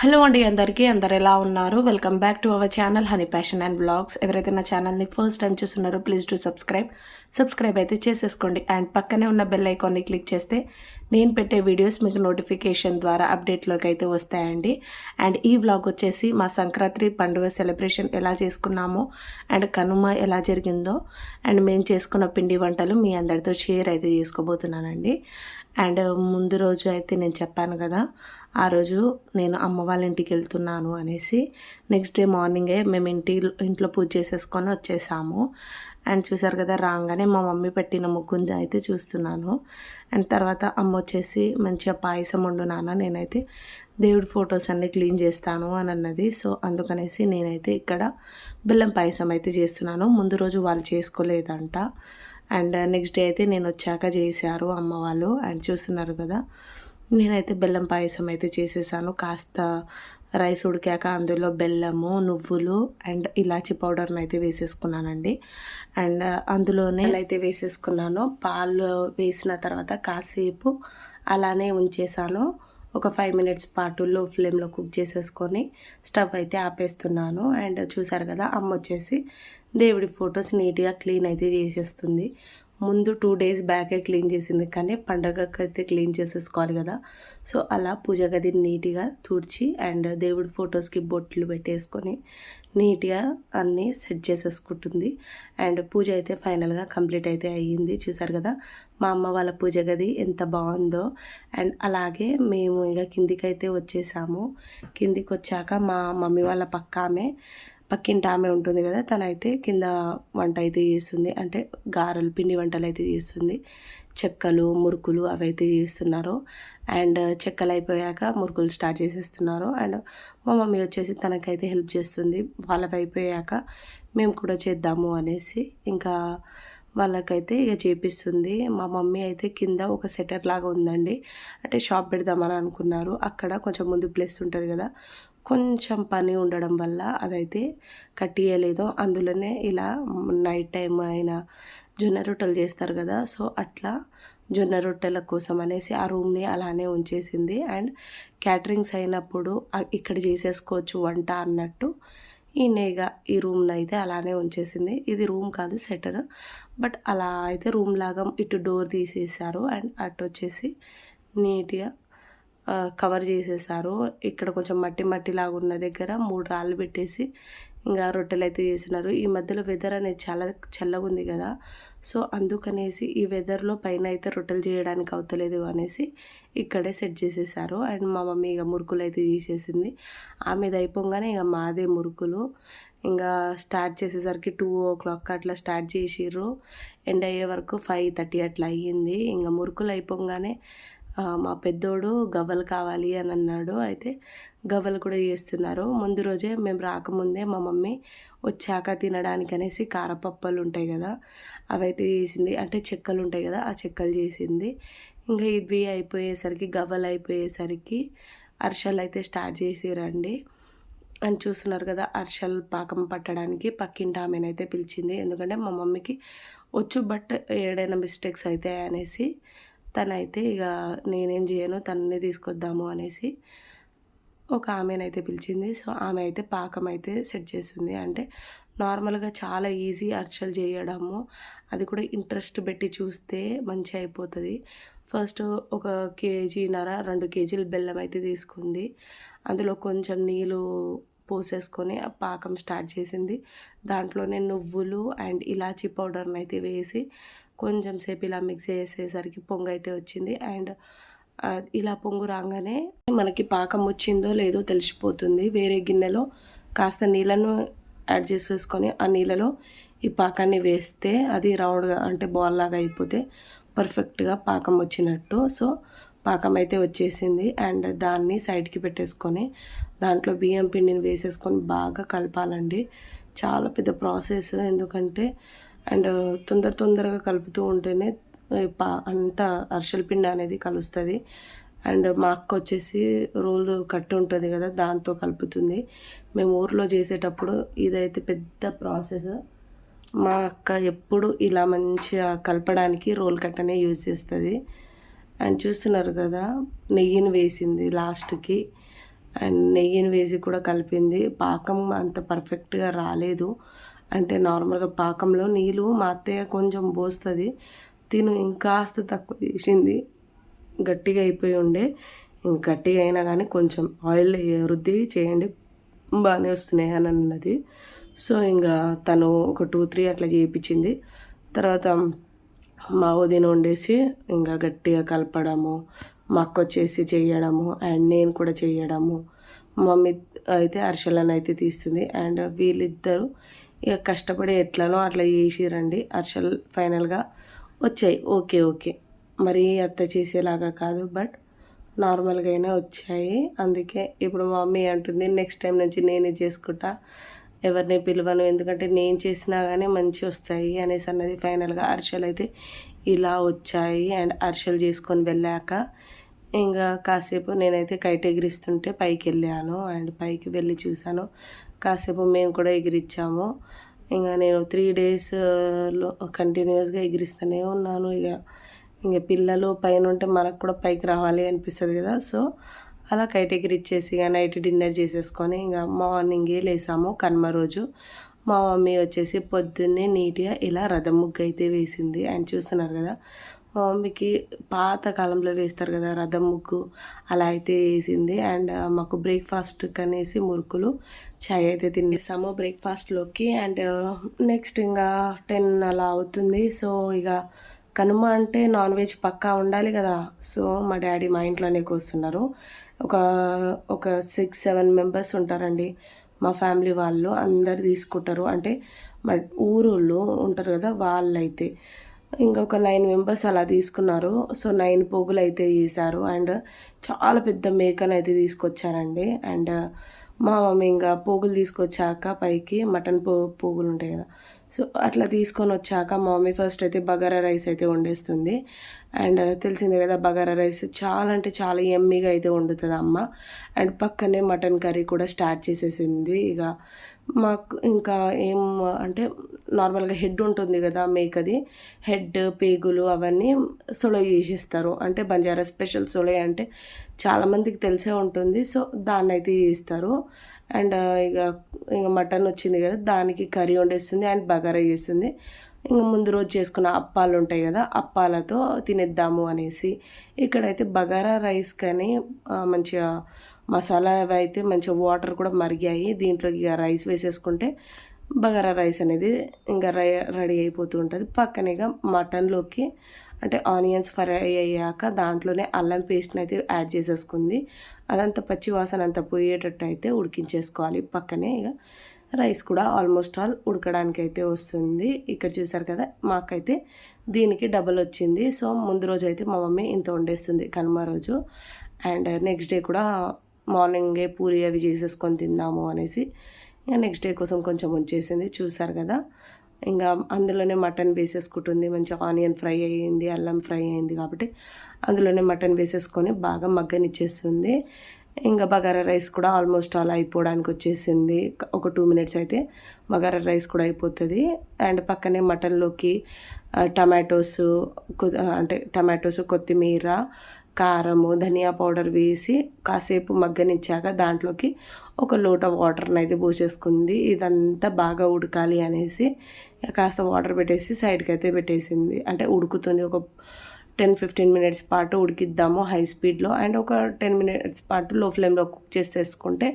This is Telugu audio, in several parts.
హలో అండి అందరికీ అందరు ఎలా ఉన్నారు? Welcome back to our channel honey passion and blogs ఎవరైతే నా ఛానల్ని ఫస్ట్ టైం చూస్తున్నారో ప్లీజ్ టు సబ్స్క్రైబ్ సబ్స్క్రైబ్ అయితే చేసేసుకోండి. అండ్ పక్కనే ఉన్న బెల్ ఐకాన్ని క్లిక్ చేస్తే నేను పెట్టే వీడియోస్ మీకు నోటిఫికేషన్ ద్వారా అప్డేట్లోకి అయితే వస్తాయండి. అండ్ ఈ వ్లాగ్ వచ్చేసి మా సంక్రాంతి పండుగ సెలబ్రేషన్ ఎలా చేసుకున్నామో అండ్ కనుమ ఎలా జరిగిందో అండ్ మేము చేసుకున్న పిండి వంటలు మీ అందరితో షేర్ అయితే చేసుకోబోతున్నానండి. అండ్ ముందు రోజు అయితే నేను చెప్పాను కదా ఆ రోజు నేను అమ్మ వాళ్ళ ఇంటికి వెళ్తున్నాను అనేసి నెక్స్ట్ డే మార్నింగే మేము ఇంటి ఇంట్లో పూజ చేసేసుకొని వచ్చేసాము. అండ్ చూసారు కదా రాగానే మా మమ్మీ పెట్టిన ముగ్గుంజ అయితే చూస్తున్నాను. అండ్ తర్వాత అమ్మ వచ్చేసి మంచిగా పాయసం వండు నాన్న నేనైతే దేవుడి ఫొటోస్ అన్నీ క్లీన్ చేస్తాను అని అన్నది. సో అందుకనేసి నేనైతే ఇక్కడ బెల్లం పాయసం అయితే చేస్తున్నాను. ముందు రోజు వాళ్ళు చేసుకోలేదంట. అండ్ నెక్స్ట్ డే అయితే నేను వచ్చాక చేశారు అమ్మ వాళ్ళు. అండ్ చూస్తున్నారు కదా నేనైతే బెల్లం పాయసం అయితే చేసేసాను. కాస్త రైస్ ఉడికాక అందులో బెల్లము నువ్వులు అండ్ ఇలాచి పౌడర్ని అయితే వేసేసుకున్నానండి. అండ్ అందులోనే అయితే వేసేసుకున్నాను. పాలు వేసిన తర్వాత కాసేపు అలానే ఉంచేసాను. ఒక ఫైవ్ మినిట్స్ పాటు లో ఫ్లేమ్లో కుక్ చేసేసుకొని స్టవ్ అయితే ఆపేస్తున్నాను. అండ్ చూసారు కదా అమ్మ వచ్చేసి దేవుడి ఫొటోస్ నీట్గా క్లీన్ అయితే చేసేస్తుంది. ముందు టూ డేస్ బ్యాకే క్లీన్ చేసింది కానీ పండగకైతే క్లీన్ చేసేసుకోవాలి కదా. సో అలా పూజ గది నీట్గా తుడిచి అండ్ దేవుడి ఫొటోస్కి బొట్లు పెట్టేసుకొని నీట్గా అన్నీ సెట్ చేసేసుకుంటుంది. అండ్ పూజ అయితే ఫైనల్గా కంప్లీట్ అయితే అయ్యింది. చూసారు కదా మా అమ్మ వాళ్ళ పూజ గది ఎంత బాగుందో. అండ్ అలాగే మేము ఇక కిందికి అయితే వచ్చేసాము. కిందికి వచ్చాక మా మమ్మీ వాళ్ళ పక్క ఆమె పక్కింటి ఆమె ఉంటుంది కదా తనైతే కింద వంట అయితే చేస్తుంది. అంటే గారెలు పిండి వంటలు అయితే చేస్తుంది. చెక్కలు మురుకులు అవి అయితే చేస్తున్నారు. అండ్ చెక్కలు అయిపోయాక మురుకులు స్టార్ట్ చేసేస్తున్నారు. అండ్ మా మమ్మీ వచ్చేసి తనకైతే హెల్ప్ చేస్తుంది. వాళ్ళవి అయిపోయాక మేము కూడా చేద్దాము అనేసి ఇంకా వాళ్ళకైతే ఇక చేపిస్తుంది. మా మమ్మీ అయితే కింద ఒక సెటర్ లాగా ఉందండి. అంటే షాప్ పెడదామని అనుకున్నారు. అక్కడ కొంచెం ముందు ప్లేస్ ఉంటుంది కదా కొంచెం పని ఉండడం వల్ల అదైతే కట్టియలేదు అందులోనే ఇలా నైట్ టైం అయినా జొన్న రొట్టెలు చేస్తారు కదా సో అట్లా జొన్న రొట్టెల కోసం అనేసి ఆ రూమ్ని అలానే ఉంచేసింది. అండ్ క్యాటరింగ్స్ అయినప్పుడు ఇక్కడ చేసేసుకోవచ్చు వంట అన్నట్టు ఈ నేగ ఈ రూమ్ని అయితే అలానే ఉంచేసింది. ఇది రూమ్ కాదు సెటర్. బట్ అలా అయితే రూమ్ లాగా ఇటు డోర్ తీసేసారు అండ్ అటు వచ్చేసి నీట్గా కవర్ చేసేసారు. ఇక్కడ కొంచెం మట్టి మట్టి లాగా ఉన్న దగ్గర మూడు రాళ్ళు పెట్టేసి ఇంకా రొట్టెలు అయితే చేసినారు ఈ మధ్యలో వెదర్ అనేది చాలా చల్లగా ఉంది కదా. సో అందుకనేసి ఈ వెదర్లో పైన అయితే రొట్టెలు చేయడానికి అవుతలేదు అనేసి ఇక్కడే సెట్ చేసేసారు. అండ్ మా మమ్మీ ఇక మురుకులు అయితే తీసేసింది. ఆమెది అయిపోగానే ఇక మాదే మురుకులు. ఇంకా స్టార్ట్ చేసేసరికి టూ ఓ క్లాక్ అట్లా స్టార్ట్ చేసిర్రు. ఎండ్ అయ్యే వరకు ఫైవ్ థర్టీ అట్లా అయ్యింది. ఇంకా మురుకులు అయిపోగానే మా పెద్దోడు గవ్వలు కావాలి అని అన్నాడు. అయితే గవ్వలు కూడా చేస్తున్నారు. ముందు రోజే మేము రాకముందే మా మమ్మీ వచ్చాక తినడానికి అనేసి కారపప్పలు ఉంటాయి కదా అవైతే చేసింది. అంటే చెక్కలు ఉంటాయి కదా ఆ చెక్కలు చేసింది. ఇంకా ఇవి అయిపోయేసరికి గవ్వలు అయిపోయేసరికి అర్షలు అయితే స్టార్ట్ చేసిరండి. అని చూస్తున్నారు కదా అర్షల్ పాకం పట్టడానికి పక్కింటి ఆమెనైతే పిలిచింది. ఎందుకంటే మా మమ్మీకి వచ్చు బట్ ఏడైనా మిస్టేక్స్ అయితే అనేసి తనైతే ఇక నేనేం చేయను తననే తీసుకొద్దాము అనేసి ఒక ఆమెనైతే పిలిచింది. సో ఆమె అయితే పాకం అయితే సెట్ చేస్తుంది అంటే నార్మల్గా చాలా ఈజీ అర్చలు చేయడము. అది కూడా ఇంట్రెస్ట్ పెట్టి చూస్తే మంచి అయిపోతుంది. ఫస్ట్ ఒక కేజీన్నర రెండు కేజీలు బెల్లం అయితే తీసుకుంది. అందులో కొంచెం నీళ్ళు పోసేసుకొని ఆ పాకం స్టార్ట్ చేసింది. దాంట్లోనే నువ్వులు అండ్ ఇలాచీ పౌడర్ని అయితే వేసి కొంచెం సేపు ఇలా మిక్స్ చేసేసరికి పొంగు అయితే వచ్చింది. అండ్ ఇలా పొంగు రాగానే మనకి పాకం వచ్చిందో లేదో తెలిసిపోతుంది. వేరే గిన్నెలో కాస్త నీళ్ళను యాడ్ చేసేసుకొని ఆ నీళ్ళలో ఈ పాకాన్ని వేస్తే అది రౌండ్గా అంటే బాల్ లాగా అయిపోతే పర్ఫెక్ట్గా పాకం వచ్చినట్టు. సో పాకం అయితే వచ్చేసింది. అండ్ దాన్ని సైడ్కి పెట్టేసుకొని దాంట్లో బియ్యం పిండిని వేసేసుకొని బాగా కలపాలండి. చాలా పెద్ద ప్రాసెస్ ఎందుకంటే అండ్ తొందర తొందరగా కలుపుతూ ఉంటేనే పా అంత అరిసెల పిండి అనేది కలుస్తుంది. అండ్ మా అక్క వచ్చేసి రోలు కట్టి ఉంటుంది కదా దాంతో కలుపుతుంది. మేము ఊర్లో చేసేటప్పుడు ఇదైతే పెద్ద ప్రాసెస్. మా అక్క ఎప్పుడు ఇలా మంచిగా కలపడానికి రోల్ కట్టనే యూజ్ చేస్తుంది. అండ్ చూస్తున్నారు కదా నెయ్యిని వేసింది లాస్ట్కి. అండ్ నెయ్యిని వేసి కూడా కలిపింది. పాకం అంత పర్ఫెక్ట్గా రాలేదు. అంటే నార్మల్గా పాకంలో నీళ్ళు మా అత్తయ్య కొంచెం పోస్తుంది. తిను ఇంకాస్త తక్కువ చేసింది. గట్టిగా అయిపోయి ఉండే. ఇంక గట్టిగా అయినా కానీ కొంచెం ఆయిల్ రుద్ది చేయండి. బాగానే వస్తున్నాయి అని అన్నది. సో ఇంకా తను ఒక టూ త్రీ అట్లా చేయించింది తర్వాత మా వదిన వండేసి ఇంకా గట్టిగా కలపడము మా అక్క వచ్చేసి చేయడము అండ్ నేను కూడా చేయడము. మమ్మీ అయితే అర్షలను అయితే తీస్తుంది. అండ్ వీళ్ళిద్దరూ ఇక కష్టపడి ఎట్లనో అట్లా చేసిరండి. హర్షల్ ఫైనల్గా వచ్చాయి. Okay okay. మరీ అత్త చేసేలాగా కాదు బట్ నార్మల్గా అయినా వచ్చాయి. అందుకే ఇప్పుడు మా మమ్మీ అంటుంది నెక్స్ట్ టైం నుంచి నేనే చేసుకుంటా. ఎవరిని పిలవను. ఎందుకంటే నేను చేసినా కానీ మంచి వస్తాయి అనేసి అన్నది ఫైనల్గా హర్షల్ అయితే ఇలా వచ్చాయి. అండ్ అర్షలు చేసుకొని వెళ్ళాక ఇంకా కాసేపు నేనైతే కైట్ ఎగిరిస్తుంటే పైకి వెళ్ళాను. అండ్ పైకి వెళ్ళి చూశాను. కాసేపు మేము కూడా ఎగిరిచ్చాము. ఇంకా నేను త్రీ డేస్లో కంటిన్యూస్గా ఎగిరిస్తూనే ఉన్నాను. ఇక ఇంకా పిల్లలు పైన ఉంటే మనకు కూడా పైకి రావాలి అనిపిస్తుంది కదా. సో అలా కైట్ ఎగిరిచ్చేసి ఇక నైట్ డిన్నర్ చేసేసుకొని ఇంకా మార్నింగే లేసాము కనుమ రోజు. మా మమ్మీ వచ్చేసి పొద్దున్నే నీట్గా ఇలా రథం ముగ్గు అయితే వేసింది. అండ్ చూస్తున్నారు కదా మా మమ్మీకి పాత కాలంలో వేస్తారు కదా రథం ముగ్గు అలా అయితే వేసింది. అండ్ మాకు బ్రేక్ఫాస్ట్ కనేసి మురుకులు చాయ్ అయితే తినేసాము బ్రేక్ఫాస్ట్లోకి అండ్ నెక్స్ట్ ఇంకా టెన్ అలా అవుతుంది. సో ఇక కనుమ అంటే నాన్ వెజ్ పక్కా ఉండాలి కదా. సో మా డాడీ మా ఇంట్లోనే కూస్తున్నారు. ఒక ఒక సిక్స్ సెవెన్ మెంబర్స్ ఉంటారండి. మా ఫ్యామిలీ వాళ్ళు అందరు తీసుకుంటారు. అంటే మా ఊరోళ్ళు ఉంటారు కదా వాళ్ళైతే. ఇంకొక నైన్ మెంబర్స్ అలా తీసుకున్నారు. సో నైన్ పోగులు అయితే చేశారు. అండ్ చాలా పెద్ద మేకను అయితే తీసుకొచ్చారండి. అండ్ మా మమ్మీ ఇంకా పోగులు తీసుకొచ్చాక పైకి మటన్ పో పోగులు ఉంటాయి కదా. సో అట్లా తీసుకొని వచ్చాక మా మమ్మీ ఫస్ట్ అయితే బగారా రైస్ అయితే వండేస్తుంది. అండ్ తెలిసిందే కదా బగారా రైస్ చాలా అంటే చాలా ఎమ్మీగా అయితే వండుతుంది అమ్మ. అండ్ పక్కనే మటన్ కర్రీ కూడా స్టార్ట్ చేసేసింది. ఇక మాకు ఇంకా ఏం అంటే నార్మల్గా హెడ్ ఉంటుంది కదా మేకది హెడ్ పేగులు అవన్నీ సొలై చేసేస్తారు. అంటే బంజారా స్పెషల్ సొలై అంటే చాలామందికి తెలిసే ఉంటుంది. సో దాన్ని అయితే చేస్తారు. అండ్ ఇక ఇక మటన్ వచ్చింది కదా దానికి కర్రీ వండేస్తుంది అండ్ బగారా చేస్తుంది. ఇంకా ముందు రోజు చేసుకున్న అప్పాలు ఉంటాయి కదా అప్పాలతో తినేద్దాము అనేసి. ఇక్కడైతే బగారా రైస్ కానీ మంచిగా మసాలా అవి అయితే మంచిగా వాటర్ కూడా మరిగాయి. దీంట్లోకి ఇక రైస్ వేసేసుకుంటే బగారా రైస్ అనేది ఇంకా రెడీ అయిపోతూ ఉంటుంది. పక్కనే ఇక మటన్లోకి అంటే ఆనియన్స్ ఫ్రై అయ్యాక దాంట్లోనే అల్లం పేస్ట్ని అయితే యాడ్ చేసేసుకుంది. అదంతా పచ్చి వాసన అంతా పోయేటట్టు అయితే ఉడికించేసుకోవాలి. పక్కనే ఇక రైస్ కూడా ఆల్మోస్ట్ ఆల్ ఉడకడానికి అయితే వస్తుంది. ఇక్కడ చూసారు కదా మాకైతే దీనికి డబల్ వచ్చింది. సో ముందు రోజు అయితే మా మమ్మీ ఇంత వండేస్తుంది కనుమ రోజు. అండ్ నెక్స్ట్ డే కూడా మార్నింగే పూరి అవి చేసేసుకొని తిందాము అనేసి ఇంకా నెక్స్ట్ డే కోసం కొంచెం ఉంచేసింది. చూసారు కదా ఇంకా అందులోనే మటన్ వేసేసుకుంటుంది. మంచిగా ఆనియన్ ఫ్రై అయ్యింది అల్లం ఫ్రై అయింది కాబట్టి అందులోనే మటన్ వేసేసుకొని బాగా మగ్గనిచ్చేస్తుంది. ఇంకా బగారా రైస్ కూడా ఆల్మోస్ట్ అలా అయిపోవడానికి వచ్చేసింది. ఒక టూ మినిట్స్ అయితే బగారా రైస్ కూడా అయిపోతుంది. అండ్ పక్కనే మటన్లోకి టమాటోస్ అంటే టమాటోస్ కొత్తిమీర కారము ధనియా పౌడర్ వేసి కాసేపు మగ్గనిచ్చాక దాంట్లోకి ఒక లోట వాటర్ని అయితే పోసేసుకుంది. ఇదంతా బాగా ఉడకాలి అనేసి కాస్త వాటర్ పెట్టేసి సైడ్కి అయితే పెట్టేసింది. అంటే ఉడుకుతుంది ఒక టెన్ ఫిఫ్టీన్ మినిట్స్ పాటు ఉడికిద్దాము హై స్పీడ్లో. అండ్ ఒక టెన్ మినిట్స్ పాటు లో ఫ్లేమ్లో కుక్ చేసేసుకుంటే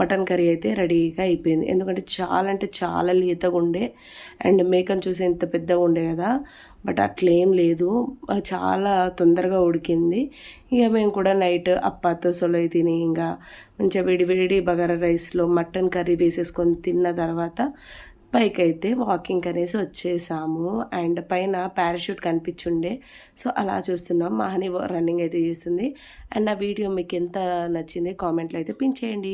మటన్ కర్రీ అయితే రెడీగా అయిపోయింది. ఎందుకంటే చాలా అంటే చాలా లేతగా ఉండే. అండ్ మేకను చూసి ఇంత పెద్దగా ఉండే కదా. బట్ అట్లేం లేదు. చాలా తొందరగా ఉడికింది. ఇక మేము కూడా నైట్ అప్పాతో సొలై తిని ఇంకా మంచిగా వేడి వేడి బగారా రైస్లో మటన్ కర్రీ వేసేసుకొని తిన్న తర్వాత పైకి అయితే వాకింగ్ అనేసి వచ్చేసాము. అండ్ పైన పారాషూట్ కనిపించుండే. సో అలా చూస్తున్నాం. మహని రన్నింగ్ అయితే చేస్తుంది. అండ్ నా వీడియో మీకు ఎంత నచ్చింది కామెంట్లో అయితే పిన్ చేయండి.